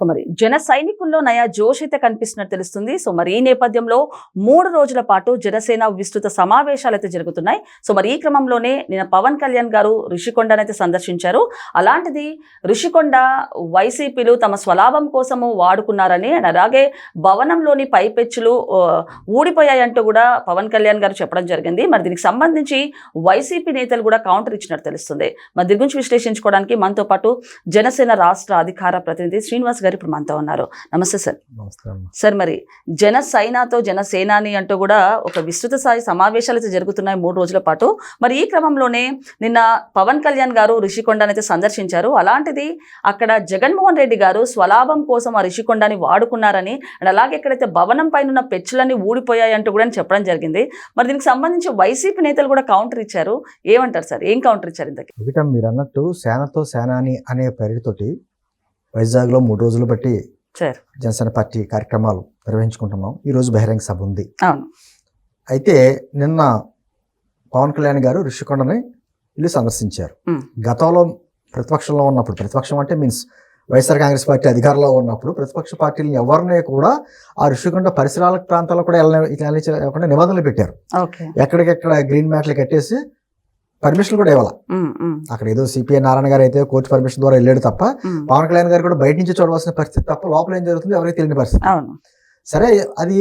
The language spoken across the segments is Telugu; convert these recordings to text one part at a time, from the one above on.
సో మరి జన సైనికుల్లో నయా జోష్ అయితే కనిపిస్తున్నట్టు తెలుస్తుంది. సో మరి ఈ నేపథ్యంలో మూడు రోజుల పాటు జనసేన విస్తృత సమావేశాలు అయితే జరుగుతున్నాయి. సో మరి ఈ క్రమంలోనే నిన్న పవన్ కళ్యాణ్ గారు ఋషికొండనైతే సందర్శించారు. అలాంటిది రిషికొండ వైసీపీలు తమ స్వలాభం కోసము వాడుకున్నారని అలాగే భవనంలోని పైపెచ్చులు ఊడిపోయాయంటూ కూడా పవన్ కళ్యాణ్ గారు చెప్పడం జరిగింది. మరి దీనికి సంబంధించి వైసీపీ నేతలు కూడా కౌంటర్ ఇచ్చినట్టు తెలుస్తుంది. మరి దీని గురించి విశ్లేషించుకోవడానికి మనతో పాటు జనసేన రాష్ట్ర అధికార ప్రతినిధి శ్రీనివాస్ గారు ఇప్పుడు మనతో ఉన్నారు. నమస్తే సార్. సార్ మరి జన సైనాతో జనసేనాని అంటూ కూడా ఒక విస్తృత స్థాయి సమావేశాలు అయితే జరుగుతున్నాయి మూడు రోజుల పాటు. మరి ఈ క్రమంలోనే నిన్న పవన్ కళ్యాణ్ గారు రిషికొండని అయితే సందర్శించారు. అలాంటిది అక్కడ జగన్మోహన్ రెడ్డి గారు స్వలాభం కోసం ఆ రిషికొండని వాడుకున్నారని అండ్ అలాగే ఎక్కడైతే భవనం పైన ఉన్న పెచ్చులన్నీ ఊడిపోయాయంటూ కూడా చెప్పడం జరిగింది. మరి దీనికి సంబంధించి వైసీపీ నేతలు కూడా కౌంటర్ ఇచ్చారు. ఏమంటారు సార్? ఏం కౌంటర్ ఇచ్చారు ఇంతకీ? ఒకట మీరు అన్నట్టు సేనతో సేనాని అనే పేరుతోటి వైజాగ్లో మూడు రోజులు బట్టి జనసేన పార్టీ కార్యక్రమాలు నిర్వహించుకుంటున్నాం. ఈరోజు బహిరంగ సభ ఉంది. అయితే నిన్న పవన్ కళ్యాణ్ గారు ఋషికొండని ఇల్లు సందర్శించారు. గతంలో ప్రతిపక్షంలో ఉన్నప్పుడు ప్రతిపక్షం అంటే మీన్స్ వైఎస్ఆర్ కాంగ్రెస్ పార్టీ అధికారంలో ఉన్నప్పుడు ప్రతిపక్ష పార్టీలను ఎవరిని కూడా ఆ ఋషికొండ పరిసరాల ప్రాంతాల్లో కూడా వెళ్ళకుండా నిబంధనలు పెట్టారు. ఎక్కడికెక్కడ గ్రీన్ మ్యాట్లు కట్టేసి పర్మిషన్ కూడా ఇవ్వాలి. అక్కడ ఏదో సిపిఐ నారాయణ గారు అయితే కోర్టు పర్మిషన్ ద్వారా వెళ్ళాడు తప్ప. పవన్ కళ్యాణ్ గారు కూడా బయట నుంచి చూడవలసిన పరిస్థితి తప్ప లోపల ఏం జరుగుతుంది ఎవరికి తెలియని పరిస్థితి. సరే అది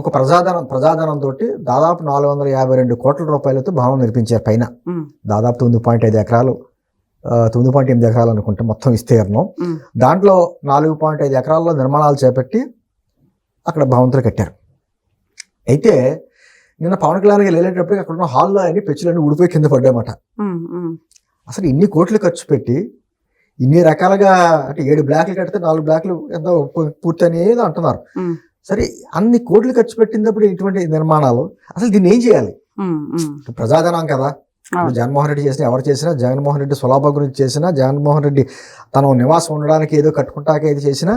ఒక ప్రజాధనం ప్రజాధనం తోటి దాదాపు నాలుగు వందల యాభై రెండు కోట్ల రూపాయలతో భవనం నిర్మించారు పైన దాదాపు తొమ్మిది పాయింట్ ఐదు ఎకరాలు తొమ్మిది పాయింట్ ఎనిమిది ఎకరాలు అనుకుంటే మొత్తం విస్తీర్ణం. దాంట్లో నాలుగు పాయింట్ ఐదు ఎకరాల్లో నిర్మాణాలు చేపట్టి అక్కడ భవంతులు కట్టారు. అయితే నిన్న పవన్ కళ్యాణ్ గారు వెళ్ళేటప్పటికి అక్కడ ఉన్న హాల్లో అన్ని పెచ్చులన్నీ ఊడిపోయి కింద ఉమ్. అసలు ఇన్ని కోట్లు ఖర్చు పెట్టి ఇన్ని రకాలుగా అంటే ఏడు బ్లాక్లు కడితే నాలుగు బ్లాక్లు ఎంతో పూర్తి అనేది అంటున్నారు. సరే అన్ని కోట్లు ఖర్చు పెట్టినప్పుడు ఇటువంటి నిర్మాణాలు అసలు దీన్ని ఏం చేయాలి. ప్రజాధనం కదా. జగన్మోహన్ రెడ్డి చేసిన ఎవరు చేసినా జగన్మోహన్ రెడ్డి స్వలాభం గురించి చేసినా జగన్మోహన్ రెడ్డి తన నివాసం ఉండడానికి ఏదో కట్టుకుంటాక ఏది చేసినా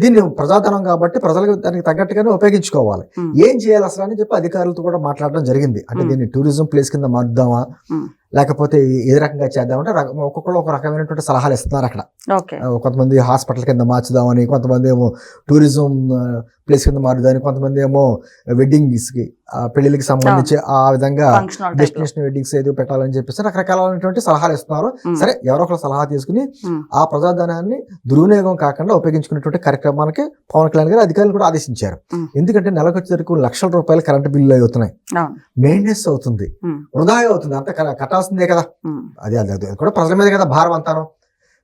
దీన్ని ప్రజాధనం కాబట్టి ప్రజలకు దానికి తగ్గట్టుగానే ఉపయోగించుకోవాలి. ఏం చేయాలి అసలు అని చెప్పి అధికారులతో కూడా మాట్లాడడం జరిగింది అంటే. దీన్ని టూరిజం ప్లేస్ కింద మార్చుదామా మ్. లేకపోతే ఏ రకంగా చేద్దామంటే ఒక్కొక్కరు ఒక రకమైనటువంటి సలహాలు ఇస్తున్నారు అక్కడ. కొంతమంది హాస్పిటల్ కింద మార్చుదామని కొంతమంది ఏమో టూరిజం ప్లేస్ కింద మారుదామని కొంతమంది ఏమో వెడ్డింగ్స్కి ఆ, పెళ్ళిళ్ళకి సంబంధించి ఆ విధంగా. డెస్టినేషన్ వెడ్డింగ్స్ ఏదో పెట్టాలని చెప్పేసి రకరకాలైనటువంటి సలహాలు ఇస్తున్నారు. సరే ఎవరో ఒకరు సలహా తీసుకుని ఆ ప్రజాధనాన్ని దుర్వినియోగం కాకుండా ఉపయోగించుకునేటువంటి కార్యక్రమానికి పవన్ కళ్యాణ్ గారు అధికారులు కూడా ఆదేశించారు. ఎందుకంటే నెలకు వచ్చేసరికి లక్షల రూపాయలు కరెంటు బిల్లు అవుతున్నాయి. మెయింటెనెన్స్ అవుతుంది. వృధా అవుతుంది. అంత క- కట్టాల్సిందే కదా. అది అది అది. కూడా ప్రజల మీద కదా భారం అంతాను.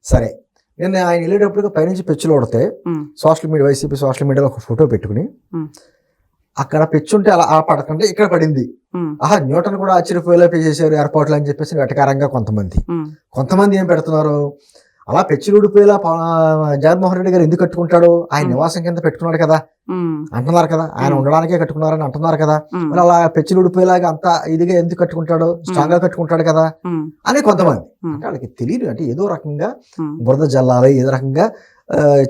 సరే. నేను ఆయన వెళ్ళేటప్పుడు పైనుంచి పెచ్చులు కొడితే సోషల్ మీడియా వైసీపీ సోషల్ మీడియాలో ఒక ఫోటో పెట్టుకుని. అక్కడ పెచ్చుంటే అలా ఆ పడకంటే ఇక్కడ పడింది. ఆహా న్యూటన్ కూడా ఆశ్చర్యపోయేలా చేసేసారు ఏర్పాట్లు అని చెప్పేసి వెటకారంగా కొంతమంది. కొంతమంది ఏం పెడుతున్నారు? అలా పవన్- జగన్మోహన్ రెడ్డి గారు ఎందుకు కట్టుకుంటాడు? ఆయన. నివాసం కింద పెట్టుకున్నాడు కదా. అంటున్నారు కదా. ఆయన. ఉండడానికే కట్టుకున్నారని అంటున్నారు కదా. మరి అలా పెచ్చులు ఊడిపోయేలాగా అంత ఇదిగా ఎందుకు కట్టుకుంటాడు? స్ట్రాంగ్గా కట్టుకుంటాడు కదా. అని కొంతమంది. అంటే వాళ్ళకి తెలియదు. అంటే ఏదో రకంగా. బురద జల్లాలి ఏదో రకంగా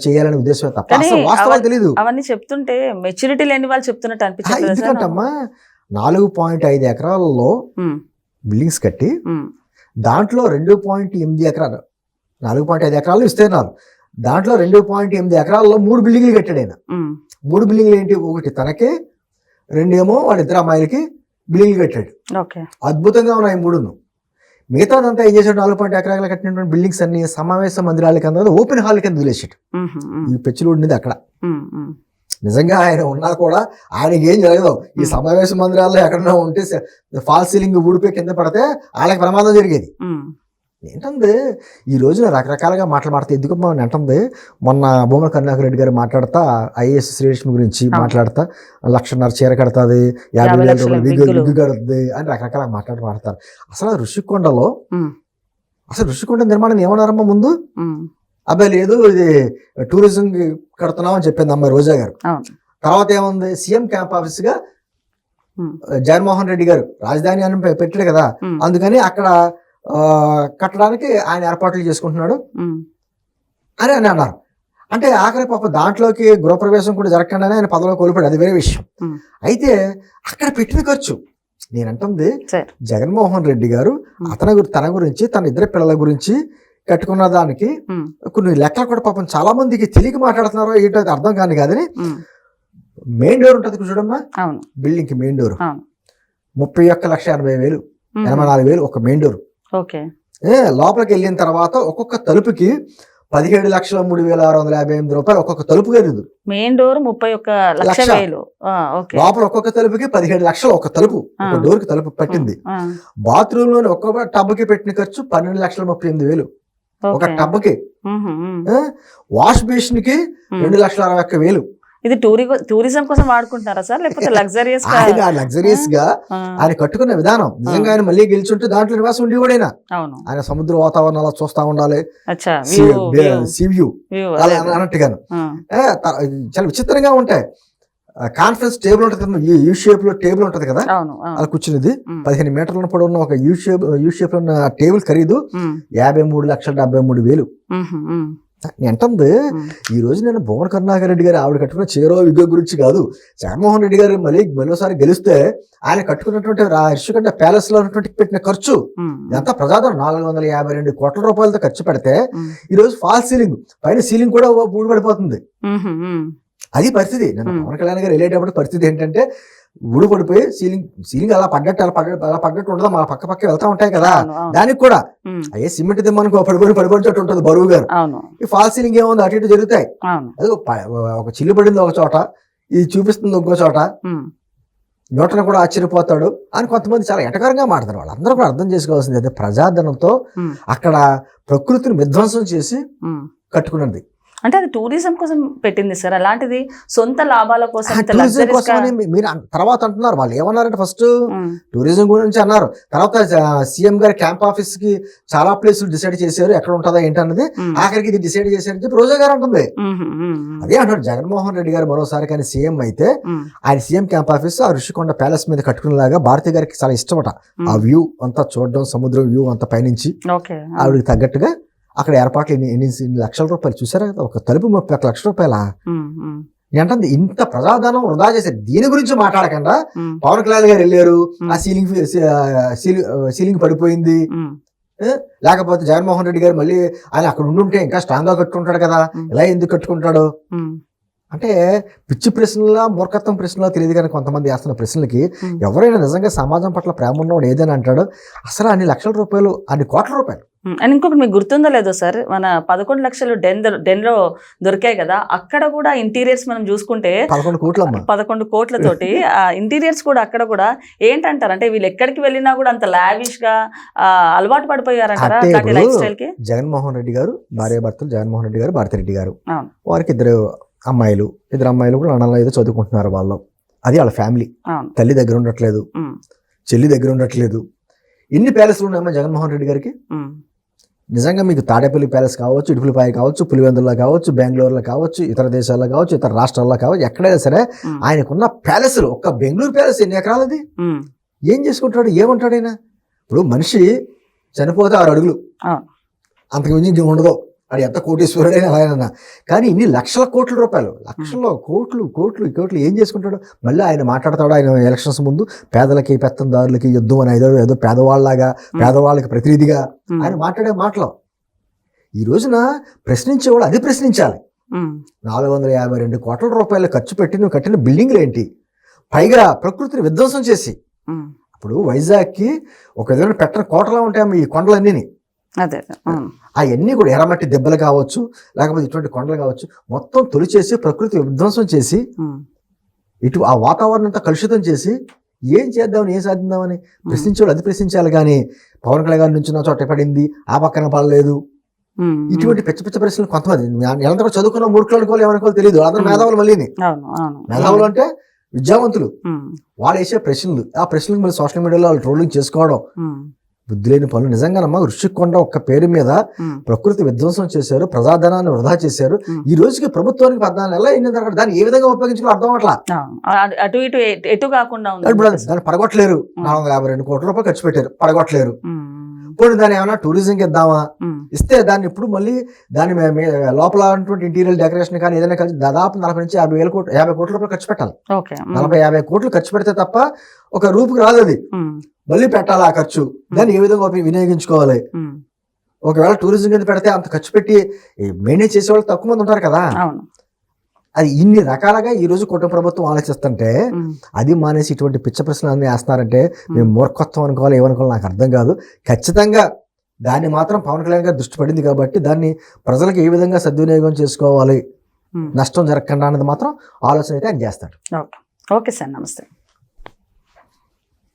చేయాలనే ఉద్దేశం తప్ప వాస్తవాలు తెలియదు అవన్నీ చెప్తుంటే మెచ్యూరిటీ లేని వాళ్ళు చెప్తున్నట్టు సార్ ఎందుకంటమ్మా నాలుగు పాయింట్ ఐదు ఎకరాలలో బిల్డింగ్స్ కట్టి దాంట్లో రెండు పాయింట్ ఎనిమిది ఎకరాలు నాలుగు పాయింట్ ఐదు ఎకరాలు విస్తీర్ణాలు దాంట్లో రెండు పాయింట్ ఎనిమిది ఎకరాల్లో మూడు బిల్డింగ్లు కట్టాడు ఆయన. మూడు బిల్డింగ్లు ఏంటి? ఒకటి తనకే రెండేమో వాళ్ళ ఇద్దరు అమ్మాయిలకి బిల్డింగ్లు కట్టాడు. అద్భుతంగా ఉన్నాయి మూడును. మిగతాదంతా ఏం చేశాడు? నాలుగు పాయింట్ ఎకరాలు కట్టినటువంటి బిల్డింగ్స్ అన్ని సమావేశ మందిరాల కింద ఓపెన్ హాల్ కింద వదిలేసాడు ఈ పెచ్చులు ఉండేది అక్కడ. నిజంగా ఆయన ఉన్నా కూడా ఆయనకి ఏం జరగదు. ఈ. సమావేశ మందిరాల్లో ఎక్కడన్నా ఉంటే ఫాల్ సీలింగ్ ఊడిపోయి కింద పడితే వాళ్ళకి ప్రమాదం జరిగేది. ఏంటంది? ఈ రోజున రకరకాలుగా మాట్లాడితే ఎందుకు మనం అంటుంది. మొన్న భూమన కరుణాకర్ రెడ్డి గారు మాట్లాడతా ఐఏఎస్ శ్రీలక్ష్మి గురించి. మాట్లాడతా లక్షన్నర చీర కడుతుంది యాభై వేల రూపాయలు విగ్గు కడుతుంది అని రకరకాల మాట్లాడి మాట్లాడతారు. అసలు ఋషికొండలో అసలు ఋషికొండ నిర్మాణం ఏమన్నారమ్మా ముందు? అబ్బాయి లేదు ఇది టూరిజం కడుతున్నాం అని చెప్పింది అమ్మాయి రోజా గారు. తర్వాత ఏముంది? సీఎం క్యాంప్ ఆఫీస్గా జగన్మోహన్ రెడ్డి గారు రాజధాని అని పెట్టాడు కదా. అందుకని అక్కడ కట్టడానికి ఆయన ఏర్పాట్లు చేసుకుంటున్నాడు. అని అని అన్నారు అంటే ఆఖరి పాప దాంట్లోకి గృహప్రవేశం కూడా జరగకుండానే ఆయన పదవిలో కోల్పోయాడు. అది వేరే విషయం. అయితే అక్కడ పెట్టిన ఖర్చు. నేను అంటుంది సరే. జగన్మోహన్ రెడ్డి గారు. అతని గురి తన గురించి తన ఇద్దరు పిల్లల గురించి కట్టుకున్న దానికి కొన్ని లెక్కలు కూడా పాపం చాలా మందికి తెలియక మాట్లాడుతున్నారో ఏంటో అర్థం కాని కాదని మెయిన్ డోర్ ఉంటుంది చూడమ్మా. బిల్డింగ్కి మెయిన్ డోర్. ముప్పై ఒక్క లక్ష ఎనభై వేలు ఎనభై నాలుగు వేలు ఒక మెయిన్ డోర్. ఓకే. ఏ లోపలికి వెళ్ళిన తర్వాత ఒక్కొక్క తలుపుకి పదిహేడు లక్షల మూడు వేల ఆరు వందల యాభై ఎనిమిది రూపాయలు ఒక్కొక్క తలుపు ఖరీదు మెయిన్ డోర్ ముప్పై ఒక్క లక్ష లోపల ఒక్కొక్క తలుపుకి పదిహేడు లక్షలు ఒక తలుపు ఒక. డోర్కి తలుపు పట్టింది. బాత్రూమ్లోని ఒక్కొక్క టబ్కి పెట్టిన ఖర్చు పన్నెండు లక్షల ముప్పై ఎనిమిది వేలు. ఒక టబ్కి వాష్ బేసిన్కి. రెండు లక్షల అరవై ఒక్క వేలు. ఇది టూరి టూరిజం కోసం వాడుకుంటున్నారా సార్? లేకపోతే లగ్జరియస్ ఆయన లగ్జరీస్గా ఆయన కట్టుకున్న విధానం. నిజంగా ఆయన మళ్ళీ గెలిచుంటే దాంట్లో నివాసం ఉండి కూడా ఆయన. అవును. ఆయన సముద్ర వాతావరణం అలా చూస్తా ఉండాలి. అలా అన్నట్టుగాను. చాలా విచిత్రంగా ఉంటాయి. కాన్ఫరెన్స్ టేబుల్ ఉంటుంది కదా యూ- షేప్లో టేబుల్ ఉంటది కదా? అలా ఉమ్, పదిహేను మీటర్ల పొడవు ఉన్న ఒక యూ షేప్ యూ షేప్లో ఉన్న టేబుల్ ఖరీదు. యాభై మూడు లక్షల డెబ్బై మూడు వేలు. ఉమ్, ఈ రోజు నేను భువన కరుణాకర్ రెడ్డి గారు ఆవిడ కట్టుకున్న చీరో విగ్గ గురించి కాదు. జగన్మోహన్ రెడ్డి గారు మళ్ళీ మరోసారి గెలిస్తే ఆయన కట్టుకున్నటువంటి రిషికొండ ప్యాలెస్లో ఉన్నటువంటి పెట్టిన ఖర్చు ఎంత ప్రజాదరణ? నాలుగు వందల యాభై రెండు కోట్ల రూపాయలతో ఖర్చు పెడితే ఈ రోజు ఫాల్ సీలింగ్. పైన సీలింగ్ కూడా ఊడిపడిపోతుంది. అది పరిస్థితి. నేను. పవన్ కళ్యాణ్ గారు వెళ్ళేటప్పుడు పరిస్థితి ఏంటంటే ఊడిపడిపోయి సీలింగ్ సీలింగ్ అలా పడ్డట్టు అలా పడ్డట్టు అలా పడ్డట్టు ఉండదు. మా పక్క పక్క వెళ్తా ఉంటాయి కదా. దానికి కూడా అయ్యే సిమెంట్ దిమ్మనుకో పడిపోయి పడిపోయినట్టు ఉంటుంది బరువు గారు. ఈ ఫాల్ సీలింగ్ ఏముంది? అటు ఇటు జరుగుతాయి. అది ఒక చిల్లు పడింది ఒక చోట. ఇది చూపిస్తుంది ఇంకో చోట. ఉమ్, న్యూటన్ కూడా ఆశ్చర్యపోతాడు. అని కొంతమంది చాలా ఎటకరంగా మాట్లాడతారు వాళ్ళు. అందరూ కూడా అర్థం చేసుకోవాల్సింది అయితే ప్రజాధనంతో అక్కడ ప్రకృతిని విధ్వంసం చేసి. కట్టుకున్నది. అంటే అది టూరిజం కోసం పెట్టింది సార్. అలాంటిది సొంత లాభాల కోసం మీరు తర్వాత అంటున్నారు. వాళ్ళు ఏమన్నారంటే ఫస్ట్ టూరిజం గురించి అన్నారు. తర్వాత సీఎం గారి క్యాంప్ ఆఫీస్కి చాలా ప్లేసులు డిసైడ్ చేశారు. ఎక్కడ ఉంటుందా ఏంటన్నది ఆఖరికి ఇది డిసైడ్ చేశారని చెప్పి రోజా గారు అంటుంది. అదే అంటారు జగన్మోహన్ రెడ్డి గారు మరోసారి కానీ సీఎం అయితే ఆయన సీఎం క్యాంప్ ఆఫీస్ ఆ ఋషికొండ ప్యాలెస్ మీద కట్టుకునేలాగా భారతి గారికి చాలా ఇష్టమట. ఆ వ్యూ అంతా చూడడం సముద్రం వ్యూ అంతా పైనుంచి ఆవిడకి తగ్గట్టుగా అక్కడ ఏర్పాట్లు ఎన్ని ఎన్ని లక్షల రూపాయలు చూసారా కదా? ఒక తలుపు ముప్పై ఒక్క లక్షల రూపాయల? ఏంటంటే ఇంత ప్రజాధనం వృధా చేసే దీని గురించి మాట్లాడకుండా పవన్ కళ్యాణ్ గారు వెళ్ళారు. ఆ సీలింగ్ సీలింగ్ సీలింగ్ పడిపోయింది. లేకపోతే జగన్మోహన్ రెడ్డి గారు మళ్ళీ ఆయన అక్కడ ఉండుంటే ఇంకా స్ట్రాంగ్గా కట్టుకుంటాడు కదా. ఇలా ఎందుకు కట్టుకుంటాడు? అంటే పిచ్చి ప్రశ్నలా మూర్ఖత్వం ప్రశ్నలా తెలియదు కానీ కొంతమంది వేస్తున్న ప్రశ్నలకి. ఎవరైనా నిజంగా సమాజం పట్ల ప్రేమ ఉన్నవాడు ఏదైనా అంటాడు అసలు అన్ని లక్షల రూపాయలు అన్ని కోట్ల రూపాయలు. అండ్ ఇంకొకటి మీకు గుర్తుందో లేదో సార్ మన పదకొండు లక్షలు డెన్ డెన్లో దొరికాయి కదా అక్కడ కూడా ఇంటీరియర్స్ మనం చూసుకుంటే పదకొండు పదకొండు కోట్లతోటి ఆ ఇంటీరియర్స్ కూడా అక్కడ కూడా ఏంటంటారు? అంటే వీళ్ళు ఎక్కడికి వెళ్ళినా కూడా అంత లావిష్గా అలవాటు పడిపోయారంటారా లైఫ్ స్టైల్కి జగన్మోహన్ రెడ్డి గారు భార్య భర్తలు జగన్మోహన్ రెడ్డి గారు భారతిరెడ్డి గారు. వారికి ఇద్దరు అమ్మాయిలు ఇద్దరు అమ్మాయిలు కూడా లండన్లో ఏదో చదువుకుంటున్నారు వాళ్ళు అది వాళ్ళ ఫ్యామిలీ. తల్లి దగ్గర ఉండట్లేదు. చెల్లి దగ్గర ఉండట్లేదు. ఎన్ని ప్యాలెస్లు ఉన్నాయమ్మా జగన్మోహన్ రెడ్డి గారికి? నిజంగా మీకు తాడేపల్లి ప్యాలెస్ కావచ్చు ఇటుపులపాయ కావచ్చు పులివెందుల్లో కావచ్చు బెంగళూరులో కావచ్చు ఇతర దేశాల్లో కావచ్చు ఇతర రాష్ట్రాల్లో కావచ్చు ఎక్కడైనా సరే ఆయనకున్న ప్యాలెస్లు ఒక్క బెంగళూరు ప్యాలెస్ ఎన్ని ఎకరాలది ఏం చేసుకుంటాడు? ఏమంటాడు ఆయన? ఇప్పుడు మనిషి చనిపోతే ఆరు అడుగులు. అవును. అంతకు మించి ఇంకేం ఉండదు. అది ఎంత కోటీశ్వరుడైనా అలాగైనా కానీ ఇన్ని లక్షల కోట్ల రూపాయలు లక్షల కోట్లు కోట్లు కోట్లు ఏం చేసుకుంటాడు. మళ్ళీ ఆయన మాట్లాడతాడు ఆయన ఎలక్షన్స్ ముందు పేదలకి పెత్తందారులకి యుద్ధం అని ఏదో ఏదో పేదవాళ్ళలాగా పేదవాళ్ళకి ప్రతినిధిగా ఆయన మాట్లాడే మాటలు. ఈ రోజున ప్రశ్నించేవాళ్ళు అది ప్రశ్నించాలి. నాలుగు వందల యాభై రెండు కోట్ల రూపాయలు ఖర్చు పెట్టి నువ్వు కట్టిన బిల్డింగ్లు ఏంటి? పైగా ప్రకృతిని విధ్వంసం చేసి. ఉమ్, ఇప్పుడు వైజాగ్కి ఒక విధమైన పెట్టిన కోటలా ఉంటాయి ఈ కొండలన్నీ అదే అవన్నీ కూడా ఎర్రమట్టి దెబ్బలు కావచ్చు లేకపోతే ఇటువంటి కొండలు కావచ్చు మొత్తం తొలిచేసి ప్రకృతి విధ్వంసం చేసి ఇటు ఆ వాతావరణం అంతా కలుషితం చేసి ఏం చేద్దామని ఏం సాధిద్దామని ప్రశ్నించేవాళ్ళు అది ప్రశ్నించాలి కానీ పవన్ కళ్యాణ్ గారి నుంచి నా చోట పడింది ఆ పక్కన పడలేదు. ఇటువంటి పిచ్చ పిచ్చ ప్రశ్నలు కొంతమంది కూడా చదువుకున్న మూర్ఖులు అనుకోవాలి ఏమనుకోవాలి తెలియదు. అందరూ. మేధావులు మళ్ళీని. అవును మేధావులు అంటే విద్యావంతులు. వాళ్ళు వేసే ప్రశ్నలు ఆ ప్రశ్నలకు మళ్ళీ సోషల్ మీడియాలో వాళ్ళు ట్రోలింగ్ చేసుకోవడం. బుద్ధి లేని పనులు. నిజంగానమ్మా ఋషికొండ ఒక్క పేరు మీద ప్రకృతి విధ్వంసం చేశారు ప్రజాధనాన్ని వృధా చేశారు. ఈ రోజుకి ప్రభుత్వానికి పద్నాలుగు నెలలు అయిన తర్వాత దాన్ని ఏ విధంగా ఉపయోగించుకో అర్థం అవట్లా అవును. అటు- ఇటు ఎటు- కాకుండా ఇప్పుడు దాన్ని పడగొట్టలేరు. నాలుగు వందల యాభై రెండు కోట్ల రూపాయలు ఖర్చు పెట్టారు. పడగొట్టలేరు. ఇప్పుడు దాన్ని ఏమైనా టూరిజంకి ఇద్దామా? ఇస్తే దాన్ని ఇప్పుడు మళ్ళీ దాని లోపల ఉన్నటువంటి ఇంటీరియర్ డెకరేషన్ కానీ ఏదైనా కలిసి దాదాపు నలభై నుంచి యాభై వేల కోట్లు యాభై కోట్ల రూపాయలు ఖర్చు పెట్టాలి. నలభై యాభై కోట్లు ఖర్చు పెడితే తప్ప ఒక రూపుకి రాదు అది. మళ్ళీ పెట్టాలి ఆ ఖర్చు. దాన్ని ఏ విధంగా వినియోగించుకోవాలి? ఒకవేళ టూరిజం కింద పెడితే అంత ఖర్చు పెట్టి మెయింటైన్ చేసే వాళ్ళు తక్కువ మంది ఉంటారు కదా. అది ఇన్ని రకాలుగా ఈ రోజు కుటుంబ ప్రభుత్వం ఆలోచిస్తుంటే. అది మానేసి ఇటువంటి పిచ్చ ప్రశ్నలు అన్ని వేస్తున్నారంటే మేము మూర్ఖత్వం అనుకోవాలి ఏమనుకోవాలి నాకు అర్థం కాదు ఖచ్చితంగా దాన్ని మాత్రం పవన్ కళ్యాణ్ గారు దృష్టి పడింది కాబట్టి దాన్ని ప్రజలకు ఏ విధంగా సద్వినియోగం చేసుకోవాలి. నష్టం జరగకుండా అన్నది మాత్రం ఆలోచన అయితే ఆయన చేస్తాడు ఓకే సార్ నమస్తే